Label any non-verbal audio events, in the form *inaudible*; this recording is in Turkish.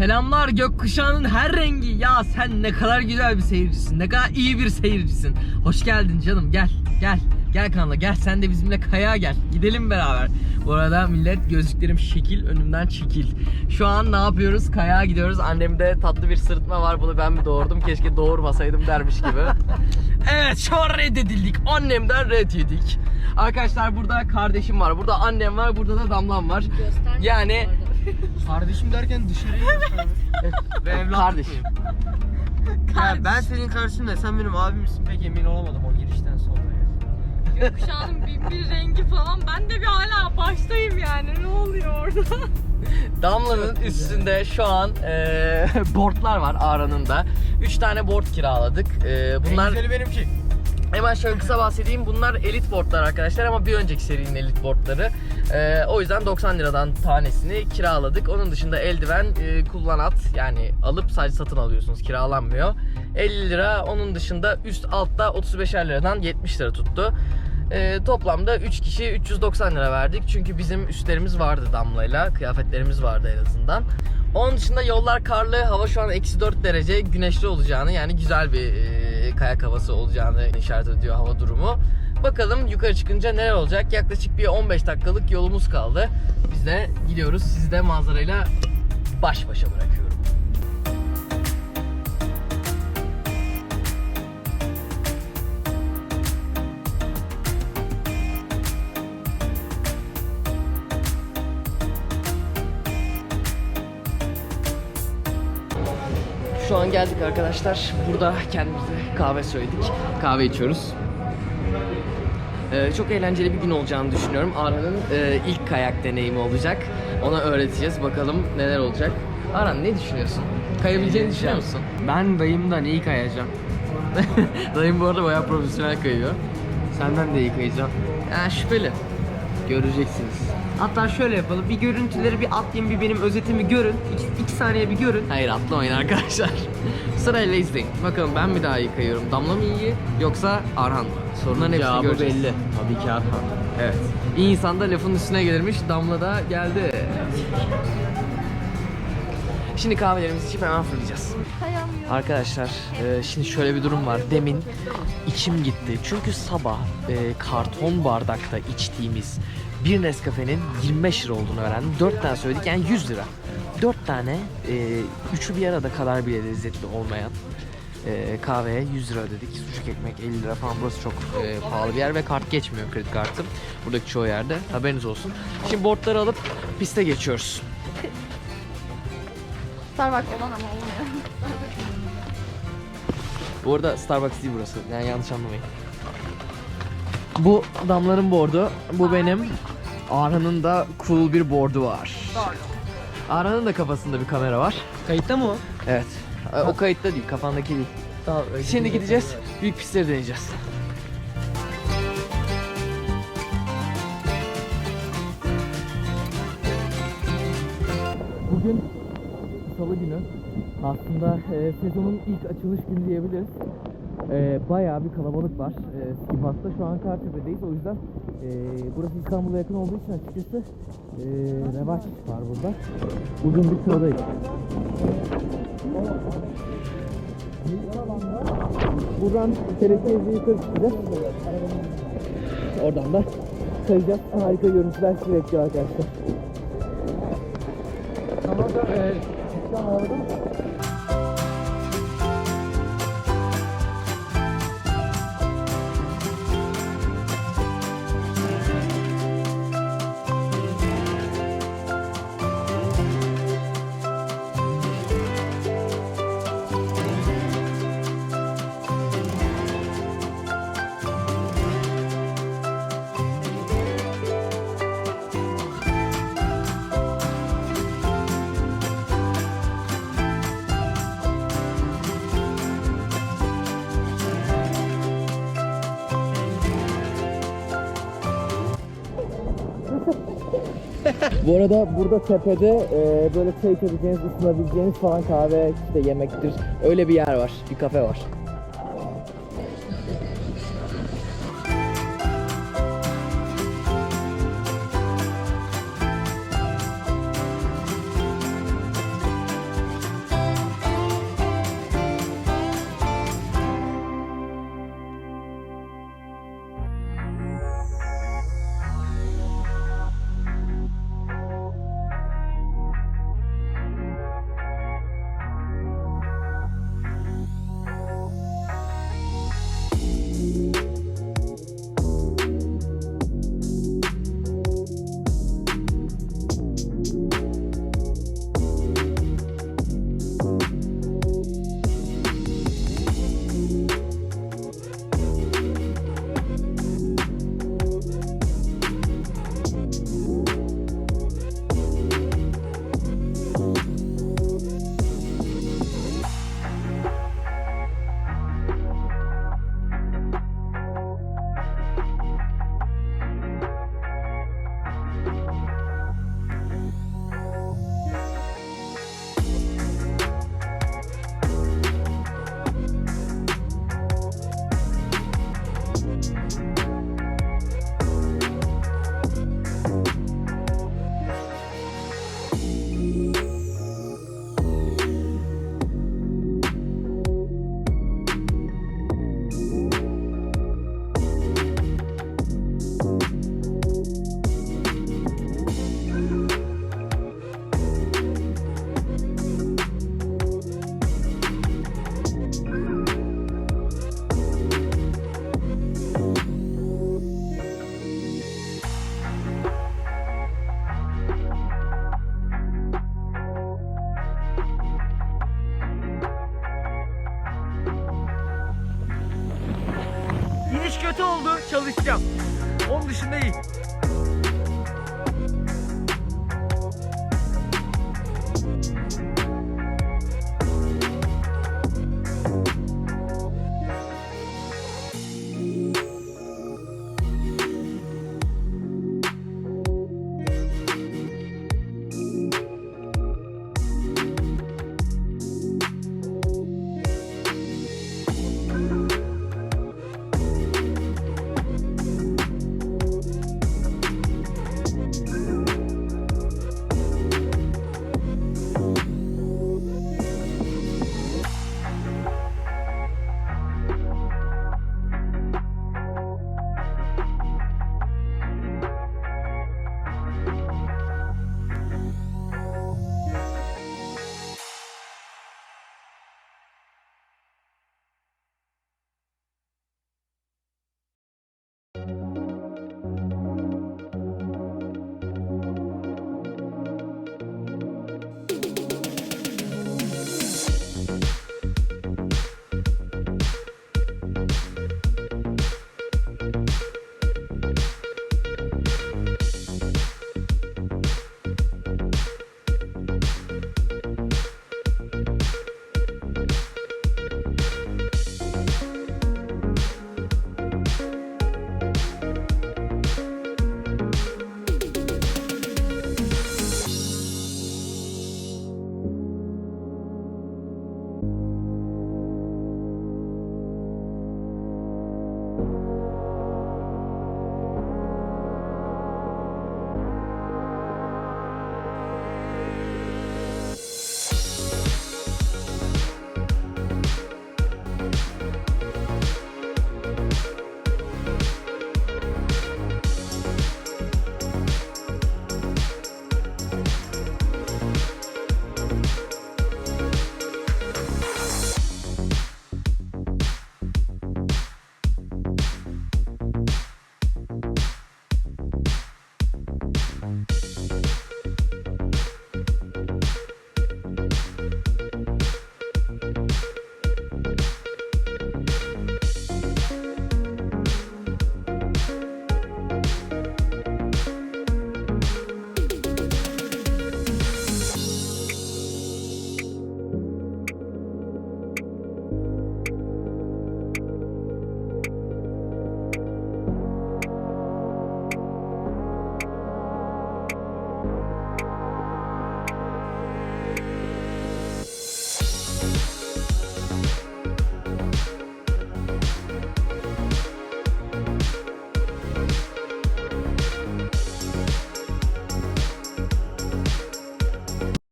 Selamlar gökkuşağının her rengi. Ya sen ne kadar güzel bir seyircisin. Ne kadar iyi bir seyircisin. Hoş geldin canım. Gel. Gel. Gel kanala gel sen de bizimle kayağa gel. Gidelim beraber. Bu arada millet gözlüklerim şekil önümden çekil. Şu an ne yapıyoruz? Kayağa gidiyoruz. Annemde tatlı bir sırıtma var. Bunu ben mi doğurdum? Keşke doğurmasaydım dermiş gibi. *laughs* evet şu an reddedildik. Annemden red yedik. Arkadaşlar burada kardeşim var. Burada annem var. Burada da damlam var. Yani *laughs* Kardeşim derken dışarıya *laughs* Ve evlat Kardeşim. Ya ben senin karşında sen benim abimsin pek emin olamadım o girişten sonra. ya. Gökkuşağının bir, bir rengi falan. Ben de bir hala baştayım yani. Ne oluyor orada? *laughs* Damla'nın üstünde şu an eee boardlar var Ağrı'nın da. 3 tane board kiraladık. Eee, bunlar En güzeli benimki. hemen şöyle kısa bahsedeyim. Bunlar elit boardlar arkadaşlar ama bir önceki serinin elit boardları. Eee, o yüzden 90 liradan tanesini kiraladık. Onun dışında eldiven, eee, kullanat yani alıp sadece satın alıyorsunuz kiralanmıyor. 50 lira onun dışında üst altta 35'er liradan 70 lira tuttu. Ee, toplamda 3 kişi 390 lira verdik. Çünkü bizim üstlerimiz vardı Damla'yla. Kıyafetlerimiz vardı en azından. Onun dışında yollar karlı. Hava şu an eksi 4 derece. Güneşli olacağını yani güzel bir e, kayak havası olacağını işaret ediyor hava durumu. Bakalım yukarı çıkınca neler olacak. Yaklaşık bir 15 dakikalık yolumuz kaldı. Biz de gidiyoruz. Sizi de manzarayla baş başa bırakıyorum. Şu an geldik arkadaşlar. Burada kendimize kahve söyledik. Kahve içiyoruz. Ee, çok eğlenceli bir gün olacağını düşünüyorum. Aran'ın e, ilk kayak deneyimi olacak. Ona öğreteceğiz. Bakalım neler olacak. Aran ne düşünüyorsun? Kayabileceğini düşünüyor musun? Ben dayımdan iyi kayacağım. *laughs* Dayım bu arada bayağı profesyonel kayıyor. Senden de iyi kayacağım. Yani şüpheli. Göreceksiniz. Hatta şöyle yapalım. Bir görüntüleri bir atlayın bir benim özetimi görün. 2 saniye bir görün. Hayır atlamayın arkadaşlar. *laughs* Sırayla izleyin. Bakalım ben mi daha iyi kayıyorum? Damla mı iyi yoksa Arhan mı? Sorunların hepsini Cevabı göreceğiz. belli. Tabii ki Arhan. Evet. İyi insan da lafın üstüne gelirmiş. Damla da geldi. Şimdi kahvelerimizi içip hemen fırlayacağız. Arkadaşlar e, şimdi şöyle bir durum var. Demin içim gitti. Çünkü sabah e, karton bardakta içtiğimiz bir Nescafe'nin 25 lira olduğunu öğrendim. 4 tane söyledik yani 100 lira. 4 tane, e, üçü bir arada kadar bile lezzetli olmayan e, kahveye 100 lira ödedik. Sucuk ekmek 50 lira falan. Burası çok e, pahalı bir yer ve kart geçmiyor kredi kartım. Buradaki çoğu yerde. Haberiniz olsun. Şimdi boardları alıp piste geçiyoruz. *laughs* Starbucks olan ama olmuyor. Bu arada Starbucks değil burası. Yani yanlış anlamayın. Bu damların boardu. Bu benim. Arhan'ın da cool bir boardu var. Arhan'ın da kafasında bir kamera var. Kayıtta mı o? Evet. E, O kayıtta değil, kafandaki değil. Tamam. Şimdi gideceğiz. Büyük pistleri deneyeceğiz. Bugün Salı günü. Aslında e, sezonun ilk açılış günü diyebiliriz. E, bayağı bir kalabalık var. E, Ski Park'ta şu an Kartepe'deyiz. O yüzden e, burası İstanbul'a yakın olduğu için açıkçası e, revaç var burada. Bugün bir sıradayız. Buradan TRT yukarı çıkacağız. Oradan da kayacağız. Harika görüntüler sizi bekliyor arkadaşlar. Bu arada burada tepede e, böyle çay içebileceğiniz, ısınabileceğiniz falan kahve, işte yemektir. Öyle bir yer var, bir kafe var. çalışacağım. Onun dışında iyi.